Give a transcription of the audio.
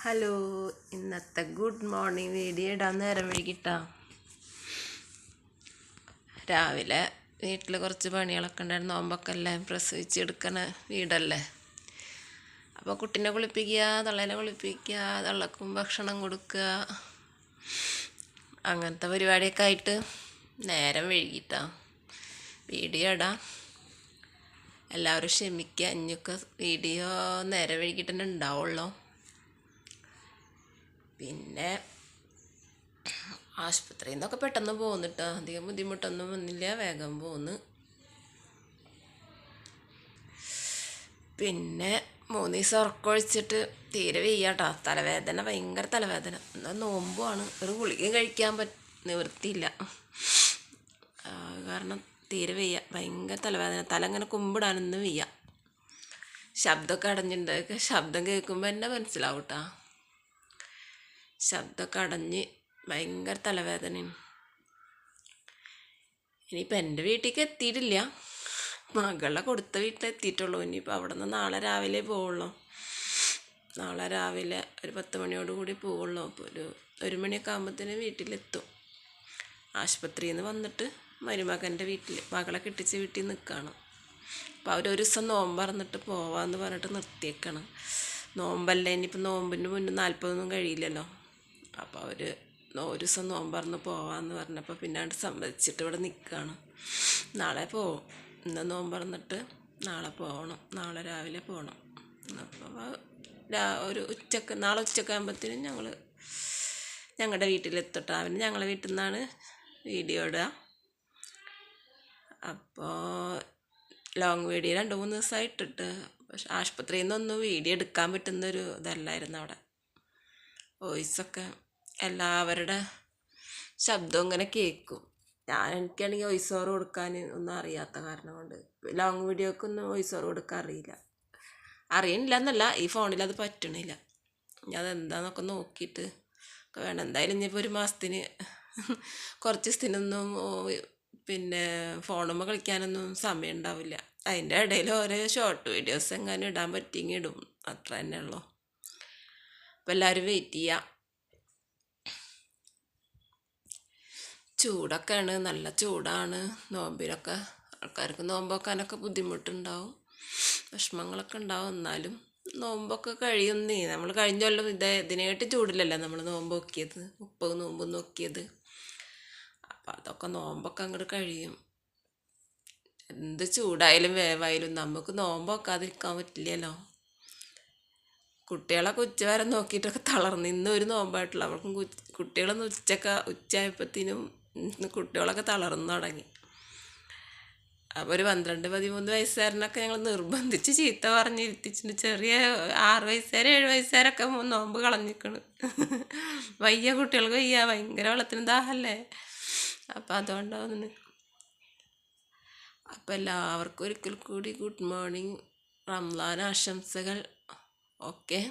Hello ഇന്നത്തെ good morning video ഇടാൻ നേരം വൈകിട്ടാ. രാവിലെ വീട്ടിൽ കുറച്ച് പണികളൊക്കെ ഉണ്ടായിരുന്നു. നോമ്പൊക്കെ അല്ലേ? പ്രസവിച്ചെടുക്കണ വീടല്ലേ? അപ്പോൾ കുട്ടീനെ കുളിപ്പിക്കുക തള്ളേനെ കുളിപ്പിക്കുക തള്ളക്കും ഭക്ഷണം കൊടുക്കുക. അങ്ങനത്തെ പരിപാടിയൊക്കെ ആയിട്ട് നേരം വൈകിട്ടാ. വീഡിയോ ഇടാം. എല്ലാവരും ക്ഷമിക്കുക ഇനിയൊക്കെ വീഡിയോ നേരം വൈകിട്ട് തന്നെ ഉണ്ടാവുള്ളൂ. പിന്നെ ആശുപത്രിയിൽ നിന്നൊക്കെ പെട്ടെന്ന് പോന്നിട്ടോ. അധികം ബുദ്ധിമുട്ടൊന്നും വന്നില്ല. വേഗം പോന്ന്. പിന്നെ മൂന്ന് ദിവസം ഉറക്കൊഴിച്ചിട്ട് തീരെ വെയ്യാട്ടോ. തലവേദന ഭയങ്കര തലവേദന. എന്നാൽ നോമ്പുമാണ് ഒരു ഗുളികയും കഴിക്കാൻ പറ്റ നിവൃത്തിയില്ല. കാരണം തീരെ വെയ്യ. ഭയങ്കര തലവേദന. തല ഇങ്ങനെ കുമ്പിടാനൊന്നും വയ്യ. ശബ്ദമൊക്കെ അടഞ്ഞിട്ടുണ്ട്. ശബ്ദം കേൾക്കുമ്പോൾ എന്നെ മനസ്സിലാവും കേട്ടോ ശബ്ദമൊക്കെ അടഞ്ഞ് ഭയങ്കര തലവേദനയാണ്. ഇനിയിപ്പോൾ എന്റെ വീട്ടിലേക്ക് എത്തിയിട്ടില്ല. മകളെ കൊടുത്ത വീട്ടിൽ എത്തിയിട്ടുള്ളൂ. ഇനിയിപ്പോൾ അവിടെ നിന്ന് നാളെ രാവിലെ പോവുള്ളൂ. നാളെ രാവിലെ ഒരു പത്ത് മണിയോടുകൂടി പോവുള്ളൂ. അപ്പോൾ ഒരു ഒരു മണിയൊക്കെ ആകുമ്പോഴത്തേനും വീട്ടിലെത്തും. ആശുപത്രിയിൽ നിന്ന് വന്നിട്ട് മരുമകന്റെ വീട്ടിൽ മകളെ കെട്ടിച്ച വീട്ടിൽ നിൽക്കുകയാണ് അപ്പോൾ അവരൊരു ദിവസം നോമ്പ് പറഞ്ഞിട്ട് പോവാമെന്ന് പറഞ്ഞിട്ട് നിർത്തിയേക്കാണ്. നോമ്പല്ലേ? ഇനിയിപ്പോൾ നോമ്പിന്റെ മുന്നേ നാൽപ്പതൊന്നും കഴിയില്ലല്ലോ. അപ്പോൾ അവർ ഒരു ദിവസം നോമ്പ് പറഞ്ഞ് പോവാന്ന് പറഞ്ഞപ്പോൾ പിന്നാണ്ട് സമ്മതിച്ചിട്ട് ഇവിടെ നിൽക്കുകയാണ് നാളെ പോവും. ഇന്ന് നോമ്പ് പറഞ്ഞിട്ട് നാളെ പോകണം നാളെ രാവിലെ പോകണം അപ്പോൾ ഒരു ഉച്ചയ്ക്ക് നാളെ ഉച്ചയ്ക്ക് ആകുമ്പോഴത്തേനും ഞങ്ങൾ ഞങ്ങളുടെ വീട്ടിലെത്തിട്ട്. അവന് ഞങ്ങളെ വീട്ടിൽ നിന്നാണ് വീഡിയോ ഇടുക അപ്പോൾ ലോങ് വീഡിയോ രണ്ട് മൂന്ന് ദിവസമായി ഇട്ടിട്ട് പക്ഷെ ആശുപത്രിയിൽ നിന്നൊന്നും വീഡിയോ എടുക്കാൻ പറ്റുന്നൊരു ഇതല്ലായിരുന്നു അവിടെ. വോയിസൊക്കെ എല്ലാവരുടെ ശബ്ദം ഇങ്ങനെ കേൾക്കും. ഞാൻ എനിക്കാണെങ്കിൽ വോയിസ് ഓവർ കൊടുക്കാൻ ഒന്നും അറിയാത്ത കാരണം കൊണ്ട്. ലോങ് വീഡിയോക്കൊന്നും വോയിസ് ഓവർ കൊടുക്കാൻ അറിയില്ല. അറിയണില്ല എന്നല്ല ഈ ഫോണിൽ അത് പറ്റണില്ല. ഞാൻ അതെന്താന്നൊക്കെ നോക്കിയിട്ട് ഒക്കെ വേണം. എന്തായാലും ഇനിയിപ്പോൾ ഒരു മാസത്തിന് കുറച്ച് ദിവസത്തിനൊന്നും പിന്നെ ഫോണുമ്പോൾ കളിക്കാനൊന്നും സമയം ഉണ്ടാവില്ല. അതിന്റെ ഇടയിൽ ഓരോ ഷോർട്ട് വീഡിയോസ് എങ്ങാനും ഇടാൻ പറ്റിയെങ്കിൽ ഇടും. അത്ര തന്നെ ഉള്ളൂ. അപ്പോൾ എല്ലാവരും വെയിറ്റ് ചെയ്യുക ചൂടൊക്കെയാണ് നല്ല ചൂടാണ്. നോമ്പിനൊക്കെ ആൾക്കാർക്ക് നോമ്പ് വെക്കാനൊക്കെ ബുദ്ധിമുട്ടുണ്ടാവും. വിഷമങ്ങളൊക്കെ ഉണ്ടാവും എന്നാലും നോമ്പൊക്കെ കഴിയുന്നേ. നമ്മൾ കഴിഞ്ഞ കൊല്ലം ഇതേ ഇതിനായിട്ട് ചൂടില്ലല്ലോ നമ്മൾ നോമ്പ് നോക്കിയത്. മുപ്പത് നോമ്പ് നോക്കിയത്. അപ്പം അതൊക്കെ നോമ്പൊക്കെ അങ്ങോട്ട് കഴിയും. എന്ത് ചൂടായാലും വേവായാലും നമുക്ക് നോമ്പ് വെക്കാതിരിക്കാൻ പറ്റില്ലല്ലോ. കുട്ടികളൊക്കെ ഉച്ച വരെ നോക്കിയിട്ടൊക്കെ തളർന്നു ഒരു നോമ്പായിട്ടുള്ള. അവർക്കും കുട്ടികളൊന്നും ഉച്ചക്ക ഉച്ചയായപ്പോഴത്തേനും കുട്ടികളൊക്കെ തളർന്നു തുടങ്ങി. അപ്പോൾ ഒരു പന്ത്രണ്ട് പതിമൂന്ന് വയസ്സുകാരനൊക്കെ ഞങ്ങൾ നിർബന്ധിച്ച് ചീത്ത പറഞ്ഞിരുത്തിച്ചിട്ട് ചെറിയ ആറ് വയസ്സുകാർ ഏഴ് വയസ്സുകാരൊക്കെ നോമ്പ് കളഞ്ഞിക്കണ്. വയ്യ കുട്ടികൾക്ക് വയ്യ ഭയങ്കര വെള്ളത്തിന് ദാഹല്ലേ. അപ്പം അതുകൊണ്ടാവുന്നു അപ്പം എല്ലാവർക്കും ഒരിക്കൽ കൂടി ഗുഡ് മോർണിംഗ്. റംലാൻ ആശംസകൾ. ഓക്കെ.